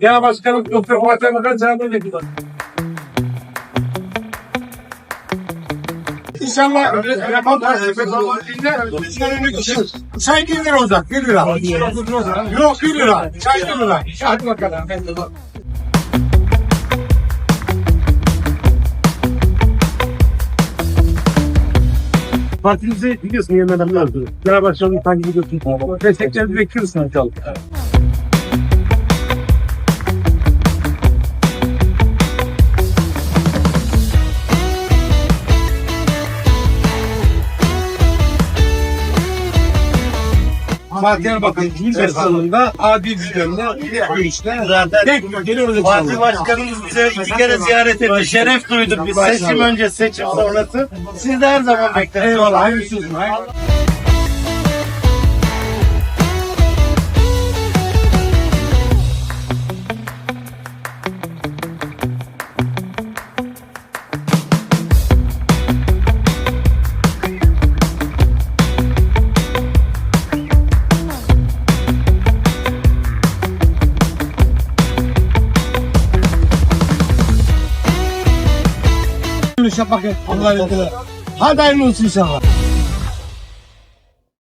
Genel Başkanım Doktor Fatih Bakan çağırdı bekliyor. İnşallah yapalım. Bizden önce Çay 1 lira olacak. 1 lira. Yok 1 lira. Çay 1 lira. Hadi bakalım. Partimizi biliyorsun yeniden öldü. Genel Başkanım takip ediyorsun. Desteklerinizi bekliyoruz inşallah. Bakın Hizmet Salı'nda adil düzenle görüşte tek geliyoruz. Parti başkanımız bize iki kere ziyaret etti. Şeref duyduk biz seçim önce seçim sonrası. Siz de her zaman bekleriz. Eyvallah. Hayırlısı olsun. Olun. Hadi hayırlı olsun inşallah.